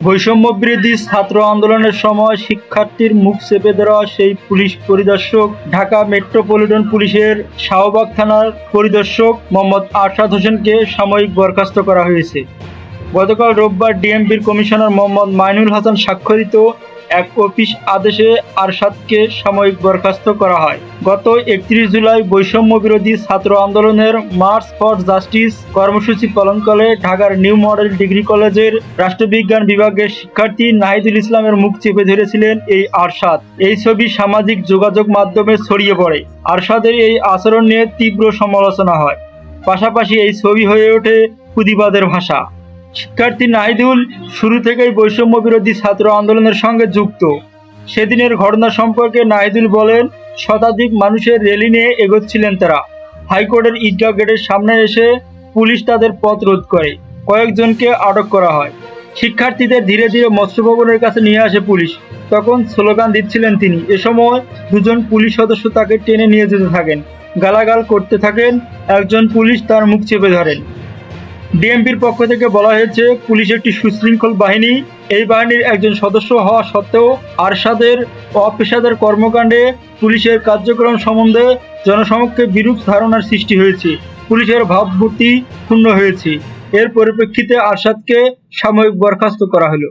বৈষম্য বিরোধী ছাত্র আন্দোলনের সময় শিক্ষার্থীর মুখ চেপে দেওয়া সেই পুলিশ পরিদর্শক, ঢাকা মেট্রোপলিটন পুলিশের শাহবাগ থানার পরিদর্শক মোহাম্মদ আরশাদ হোসেনকে সাময়িক বরখাস্ত করা হয়েছে। গতকাল রোববার ডিএমপির কমিশনার মোহাম্মদ মাইনুল হাসান স্বাক্ষরিত এক অফিস আদেশে আরশাদকে সাময়িক বরখাস্ত করা হয়। গত একত্রিশ জুলাই বৈষম্য বিরোধী ছাত্র আন্দোলনের মার্চ ফর জাস্টিস কর্মসূচি পালনকালে ঢাকার নিউ মডেল ডিগ্রি কলেজের রাষ্ট্রবিজ্ঞান বিভাগের শিক্ষার্থী নাহিদুল ইসলামের মুখ চেপে ধরেছিলেন এই আরশাদ। এই ছবি সামাজিক যোগাযোগ মাধ্যমে ছড়িয়ে পড়ে। আরশাদের এই আচরণ নিয়ে তীব্র সমালোচনা হয়। পাশাপাশি এই ছবি হয়ে ওঠে প্রতিবাদের ভাষা। শিক্ষার্থী নাহিদুল শুরু থেকেই বৈষম্য বিরোধী ছাত্র আন্দোলনের সঙ্গে যুক্ত। সেদিনের ঘটনা সম্পর্কে নাহিদুল বলেন, শতাধিক মানুষের র্যালি নিয়ে এগোচ্ছিলেন তারা। হাইকোর্টের ঈদগাহ গেটের সামনে এসে পুলিশ তাদের পথ রোধ করে। কয়েকজনকে আটক করা হয়। শিক্ষার্থীদের ধীরে ধীরে মৎস্য ভবনের কাছে নিয়ে আসে পুলিশ। তখন স্লোগান দিচ্ছিলেন তিনি, এ সময় দুজন পুলিশ সদস্য তাকে টেনে নিয়ে যেতে থাকেন। গালাগাল করতে থাকেন। একজন পুলিশ তার মুখ চেপে ধরেন। ডিএমপির পক্ষ থেকে বলা হয়েছে, পুলিশ একটি সুশৃঙ্খল বাহিনী। এই বাহিনীর একজন সদস্য হওয়া সত্ত্বেও আরশাদের অপেশাদের কর্মকাণ্ডে পুলিশের কার্যক্রম সম্বন্ধে জনসমক্ষে বিরূপ ধারণার সৃষ্টি হয়েছে। পুলিশের ভাবমূর্তি ক্ষুণ্ণ হয়েছে। এর পরিপ্রেক্ষিতে আরশাদকে সাময়িক বরখাস্ত করা হলো।